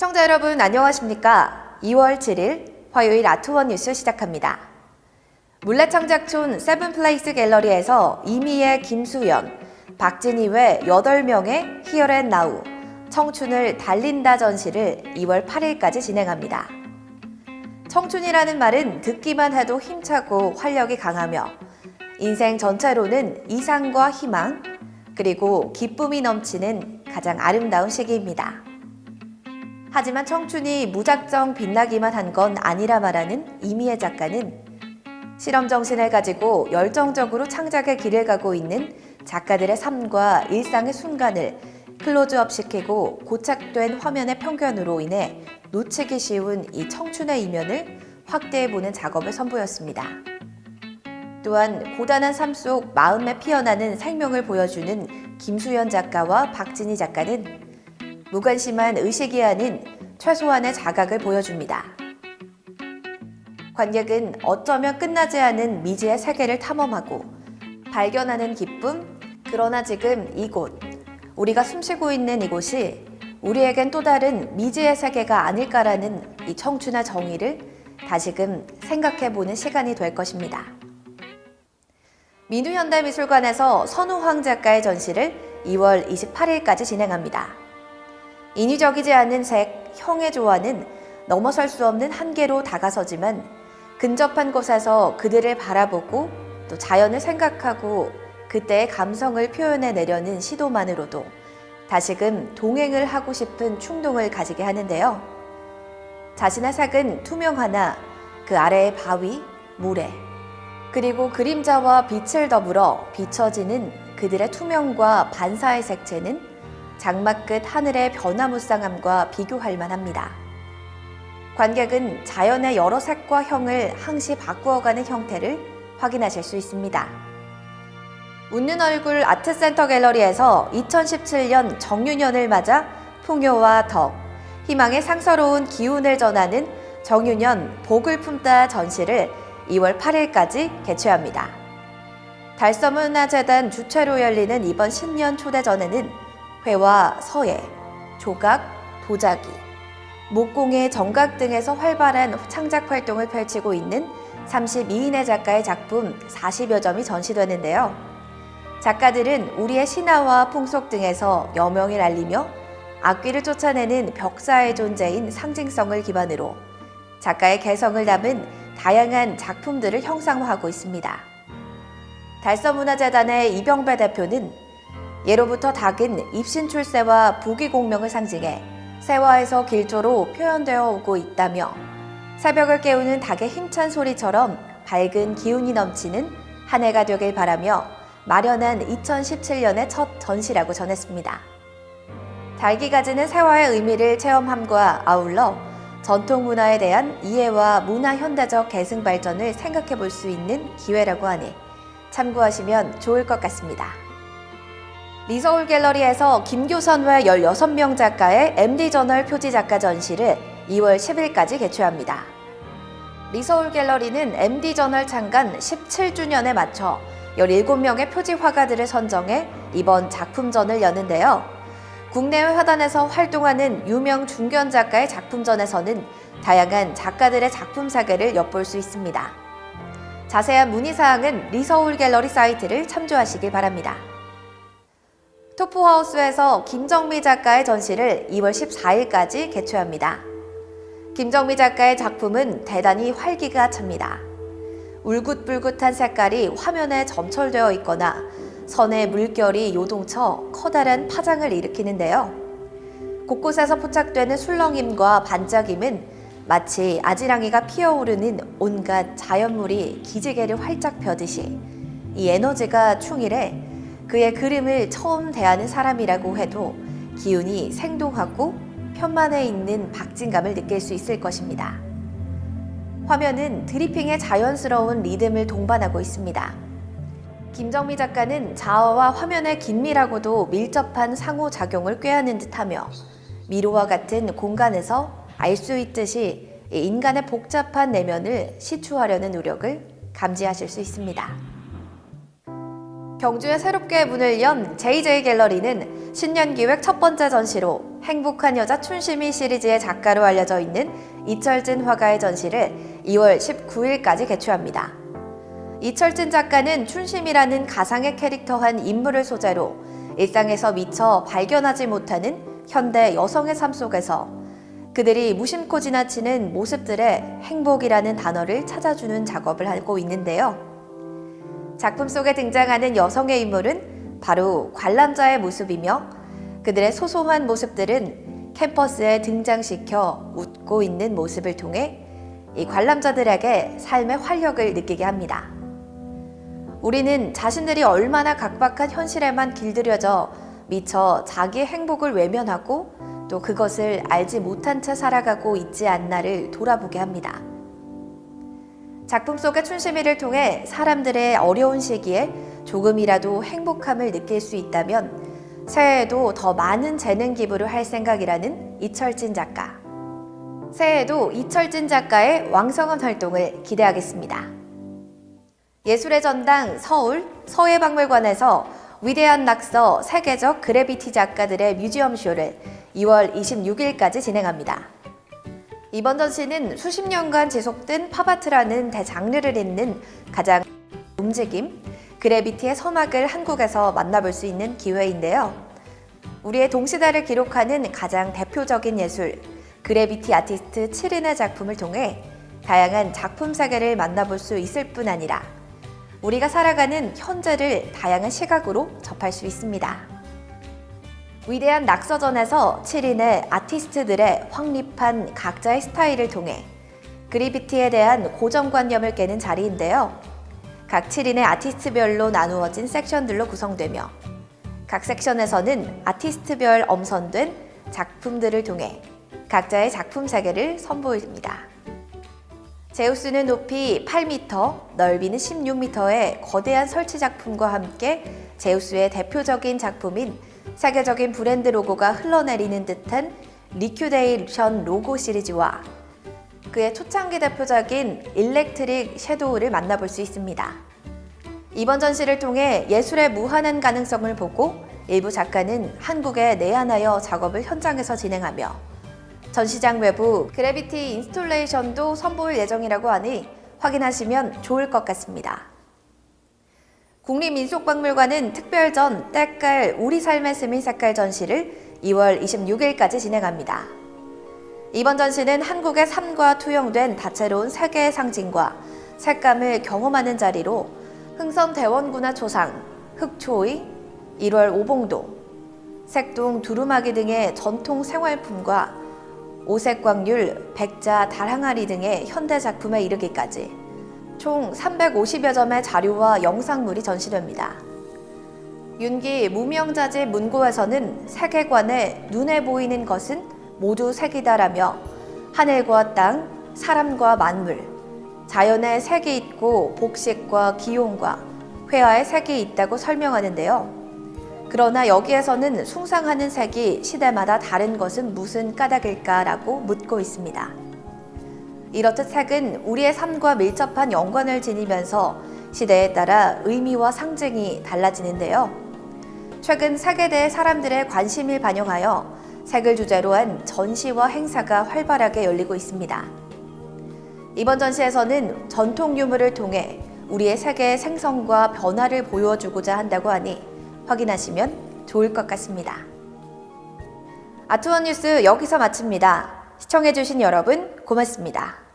시청자 여러분 안녕하십니까? 2월 7일 화요일 아트원 뉴스 시작합니다. 물레창작촌 세븐플레이스 갤러리에서 이미애, 김수연, 박진희 외 8명의 히어앤 나우 청춘을 달린다 전시를 2월 8일까지 진행합니다. 청춘이라는 말은 듣기만 해도 힘차고 활력이 강하며 인생 전체로는 이상과 희망 그리고 기쁨이 넘치는 가장 아름다운 시기입니다. 하지만 청춘이 무작정 빛나기만 한 건 아니라 말하는 이미애 작가는 실험 정신을 가지고 열정적으로 창작의 길을 가고 있는 작가들의 삶과 일상의 순간을 클로즈업 시키고 고착된 화면의 편견으로 인해 놓치기 쉬운 이 청춘의 이면을 확대해보는 작업을 선보였습니다. 또한 고단한 삶 속 마음에 피어나는 생명을 보여주는 김수연 작가와 박진희 작가는 무관심한 의식이 아닌 최소한의 자각을 보여줍니다. 관객은 어쩌면 끝나지 않은 미지의 세계를 탐험하고 발견하는 기쁨, 그러나 지금 이곳, 우리가 숨쉬고 있는 이곳이 우리에겐 또 다른 미지의 세계가 아닐까라는 이 청춘의 정의를 다시금 생각해 보는 시간이 될 것입니다. 민우현대미술관에서 선우황 작가의 전시를 2월 28일까지 진행합니다. 인위적이지 않은 색, 형의 조화는 넘어설 수 없는 한계로 다가서지만 근접한 곳에서 그들을 바라보고 또 자연을 생각하고 그때의 감성을 표현해 내려는 시도만으로도 다시금 동행을 하고 싶은 충동을 가지게 하는데요. 자신의 색은 투명하나 그 아래의 바위, 모래, 그리고 그림자와 빛을 더불어 비춰지는 그들의 투명과 반사의 색채는 장막 끝 하늘의 변화무쌍함과 비교할 만합니다. 관객은 자연의 여러 색과 형을 항시 바꾸어가는 형태를 확인하실 수 있습니다. 웃는 얼굴 아트센터 갤러리에서 2017년 정유년을 맞아 풍요와 덕, 희망의 상서로운 기운을 전하는 정유년 복을 품다 전시를 2월 8일까지 개최합니다. 달서문화재단 주최로 열리는 이번 신년 초대전에는 회와 서예, 조각, 도자기, 목공의 정각 등에서 활발한 창작 활동을 펼치고 있는 32인의 작가의 작품 40여 점이 전시되는데요. 작가들은 우리의 신화와 풍속 등에서 여명을 알리며 악귀를 쫓아내는 벽사의 존재인 상징성을 기반으로 작가의 개성을 담은 다양한 작품들을 형상화하고 있습니다. 달서문화재단의 이병배 대표는 예로부터 닭은 입신 출세와 부귀 공명을 상징해 세화에서 길조로 표현되어 오고 있다며 새벽을 깨우는 닭의 힘찬 소리처럼 밝은 기운이 넘치는 한 해가 되길 바라며 마련한 2017년의 첫 전시라고 전했습니다. 닭이 가지는 세화의 의미를 체험함과 아울러 전통 문화에 대한 이해와 문화 현대적 계승 발전을 생각해 볼 수 있는 기회라고 하니 참고하시면 좋을 것 같습니다. 리서울 갤러리에서 김교선 외 16명 작가의 MD저널 표지 작가 전시를 2월 10일까지 개최합니다. 리서울 갤러리는 MD저널 창간 17주년에 맞춰 17명의 표지 화가들을 선정해 이번 작품전을 여는데요. 국내외 화단에서 활동하는 유명 중견 작가의 작품전에서는 다양한 작가들의 작품 사계를 엿볼 수 있습니다. 자세한 문의사항은 리서울 갤러리 사이트를 참조하시길 바랍니다. 토프하우스에서 김정미 작가의 전시를 2월 14일까지 개최합니다. 김정미 작가의 작품은 대단히 활기가 찹니다. 울긋불긋한 색깔이 화면에 점철되어 있거나 선의 물결이 요동쳐 커다란 파장을 일으키는데요. 곳곳에서 포착되는 술렁임과 반짝임은 마치 아지랑이가 피어오르는 온갖 자연물이 기지개를 활짝 펴듯이 이 에너지가 충일해 그의 그림을 처음 대하는 사람이라고 해도 기운이 생동하고 편만해 있는 박진감을 느낄 수 있을 것입니다. 화면은 드리핑의 자연스러운 리듬을 동반하고 있습니다. 김정미 작가는 자어와 화면의 긴밀하고도 밀접한 상호작용을 꾀하는 듯하며 미로와 같은 공간에서 알 수 있듯이 인간의 복잡한 내면을 시추하려는 노력을 감지하실 수 있습니다. 경주에 새롭게 문을 연 JJ 갤러리는 신년 기획 첫 번째 전시로 행복한 여자 춘심이 시리즈의 작가로 알려져 있는 이철진 화가의 전시를 2월 19일까지 개최합니다. 이철진 작가는 춘심이라는 가상의 캐릭터 한 인물을 소재로 일상에서 미처 발견하지 못하는 현대 여성의 삶 속에서 그들이 무심코 지나치는 모습들의 행복이라는 단어를 찾아주는 작업을 하고 있는데요. 작품 속에 등장하는 여성의 인물은 바로 관람자의 모습이며 그들의 소소한 모습들은 캠퍼스에 등장시켜 웃고 있는 모습을 통해 이 관람자들에게 삶의 활력을 느끼게 합니다. 우리는 자신들이 얼마나 각박한 현실에만 길들여져 미처 자기의 행복을 외면하고 또 그것을 알지 못한 채 살아가고 있지 않나를 돌아보게 합니다. 작품 속의 춘심이를 통해 사람들의 어려운 시기에 조금이라도 행복함을 느낄 수 있다면 새해에도 더 많은 재능 기부를 할 생각이라는 이철진 작가. 새해에도 이철진 작가의 왕성한 활동을 기대하겠습니다. 예술의 전당 서울 서해박물관에서 위대한 낙서 세계적 그래비티 작가들의 뮤지엄 쇼를 2월 26일까지 진행합니다. 이번 전시는 수십 년간 지속된 팝아트라는 대장르를 잇는 가장 움직임, 그래비티의 서막을 한국에서 만나볼 수 있는 기회인데요. 우리의 동시대를 기록하는 가장 대표적인 예술, 그래비티 아티스트 7인의 작품을 통해 다양한 작품 세계를 만나볼 수 있을 뿐 아니라 우리가 살아가는 현재를 다양한 시각으로 접할 수 있습니다. 위대한 낙서전에서 7인의 아티스트들의 확립한 각자의 스타일을 통해 그래비티에 대한 고정관념을 깨는 자리인데요. 각 7인의 아티스트별로 나누어진 섹션들로 구성되며 각 섹션에서는 아티스트별 엄선된 작품들을 통해 각자의 작품 세계를 선보입니다. 제우스는 높이 8m, 넓이는 16m의 거대한 설치 작품과 함께 제우스의 대표적인 작품인 세계적인 브랜드 로고가 흘러내리는 듯한 리큐데이션 로고 시리즈와 그의 초창기 대표작인 일렉트릭 섀도우를 만나볼 수 있습니다. 이번 전시를 통해 예술의 무한한 가능성을 보고 일부 작가는 한국에 내한하여 작업을 현장에서 진행하며 전시장 외부 그래비티 인스톨레이션도 선보일 예정이라고 하니 확인하시면 좋을 것 같습니다. 국립민속박물관은 특별전 때깔 우리 삶의 스민 색깔 전시를 2월 26일까지 진행합니다. 이번 전시는 한국의 삶과 투영된 다채로운 세계의 상징과 색감을 경험하는 자리로 흥선 대원군화 초상, 흑초의, 1월 오봉도, 색동 두루마기 등의 전통 생활품과 오색광률, 백자, 달항아리 등의 현대 작품에 이르기까지 총 350여 점의 자료와 영상물이 전시됩니다. 윤기 무명자재 문고에서는 세계관에 눈에 보이는 것은 모두 색이다라며 하늘과 땅, 사람과 만물, 자연의 색이 있고 복식과 기용과 회화의 색이 있다고 설명하는데요. 그러나 여기에서는 숭상하는 색이 시대마다 다른 것은 무슨 까닭일까라고 묻고 있습니다. 이렇듯 색은 우리의 삶과 밀접한 연관을 지니면서 시대에 따라 의미와 상징이 달라지는데요. 최근 색에 대해 사람들의 관심을 반영하여 색을 주제로 한 전시와 행사가 활발하게 열리고 있습니다. 이번 전시에서는 전통 유물을 통해 우리의 색의 생성과 변화를 보여주고자 한다고 하니 확인하시면 좋을 것 같습니다. 아트원 뉴스 여기서 마칩니다. 시청해주신 여러분 고맙습니다.